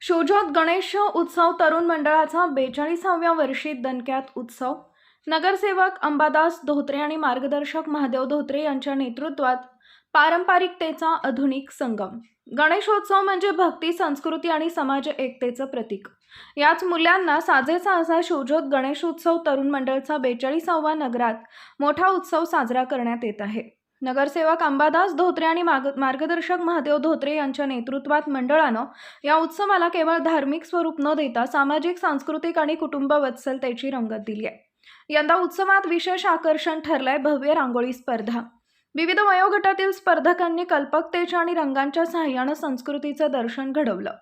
शिवज्योत गणेश उत्सव तरुण मंडळाचा बेचाळीसाव्या वर्षी दणक्यात उत्सव. नगरसेवक अंबादास धोत्रे आणि मार्गदर्शक महादेव धोत्रे यांच्या नेतृत्वात पारंपरिकतेचा आधुनिक संगम. गणेशोत्सव म्हणजे भक्ती संस्कृती आणि समाज एकतेचं प्रतीक. याच मूल्यांना साजेसा असा शिवज्योत गणेशोत्सव तरुण मंडळचा बेचाळीसावा नगरात मोठा उत्सव साजरा करण्यात येत आहे. नगरसेवक अंबादास धोत्रे आणि माग मार्गदर्शक महादेव धोत्रे यांच्या नेतृत्वात मंडळानं या उत्सवाला केवळ धार्मिक स्वरूप न देता सामाजिक सांस्कृतिक आणि कुटुंब वत्सलतेची रंगत दिली आहे. यंदा उत्सवात विशेष आकर्षण ठरलंय भव्य रांगोळी स्पर्धा. विविध वयोगटातील स्पर्धकांनी कल्पकतेच्या आणि रंगांच्या सहाय्यानं संस्कृतीचं दर्शन घडवलं.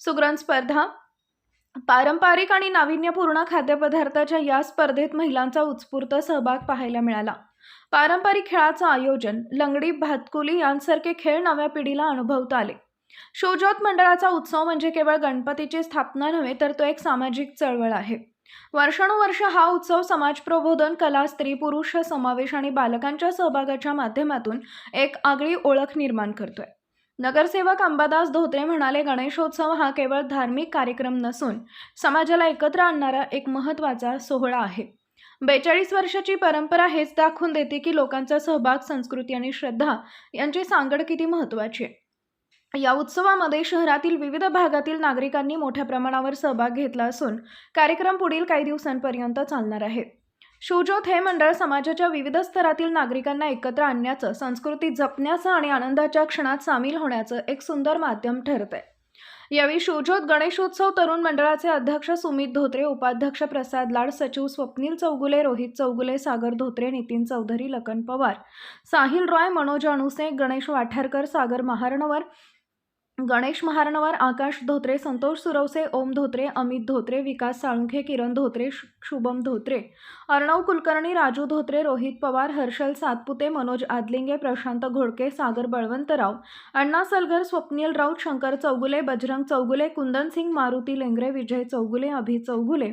सुग्रण स्पर्धा पारंपरिक आणि नाविन्यपूर्ण खाद्यपदार्थाच्या या स्पर्धेत महिलांचा उत्स्फूर्त सहभाग पाहायला मिळाला. पारंपरिक खेळाचं आयोजन लंगडी भातकुली यांसारखे खेळ नव्या पिढीला अनुभवता आले. शोज्योत मंडळाचा उत्सव म्हणजे केवळ गणपतीची स्थापना नव्हे तर तो एक सामाजिक चळवळ आहे. वर्षानुवर्ष हा उत्सव समाज प्रबोधन कला स्त्री पुरुष समावेश आणि बालकांच्या सहभागाच्या माध्यमातून एक आगळी ओळख निर्माण करतोय. नगरसेवक अंबादास धोत्रे म्हणाले गणेशोत्सव हा केवळ धार्मिक कार्यक्रम नसून समाजाला एकत्र आणणारा एक महत्त्वाचा सोहळा आहे. बेचाळीस वर्षाची परंपरा हेच दाखवून देते की लोकांचा सहभाग संस्कृती आणि श्रद्धा यांची सांगड किती महत्त्वाची आहे. या उत्सवामध्ये शहरातील विविध भागातील नागरिकांनी मोठ्या प्रमाणावर सहभाग घेतला असून कार्यक्रम पुढील काही दिवसांपर्यंत चालणार आहे. शिवज्योत हे मंडळ समाजाच्या विविध स्तरातील नागरिकांना एकत्र आणण्याचं संस्कृती जपण्याचं आणि आनंदाच्या क्षणात सामील होण्याचं एक सुंदर माध्यम ठरत आहे यावेळी शिवज्योत गणेशोत्सव तरुण मंडळाचे अध्यक्ष सुमित धोत्रे उपाध्यक्ष प्रसाद लाड सचिव स्वप्नील चौगुले रोहित चौगुले सागर धोत्रे नितीन चौधरी लखन पवार साहिल रॉय मनोज अणुसे गणेश वाठारकर सागर महारणवर गणेश महारणवार आकाश धोत्रे संतोष सुरवसे ओम धोत्रे अमित धोत्रे विकास साळुंखे किरण धोत्रे शु- शुभम धोत्रे अर्णव कुलकर्णी राजू धोत्रे रोहित पवार हर्षल सातपुते मनोज आदलिंगे प्रशांत घोडके सागर बळवंतराव अण्णा सलगर स्वप्नील राऊत शंकर चौगुले बजरंग चौगुले कुंदन सिंग मारुती लेंगरे विजय चौगुले अभि चौगुले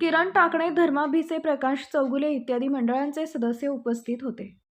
किरण टाकणे धर्माभिसे प्रकाश चौगुले इत्यादी मंडळांचे सदस्य उपस्थित होते.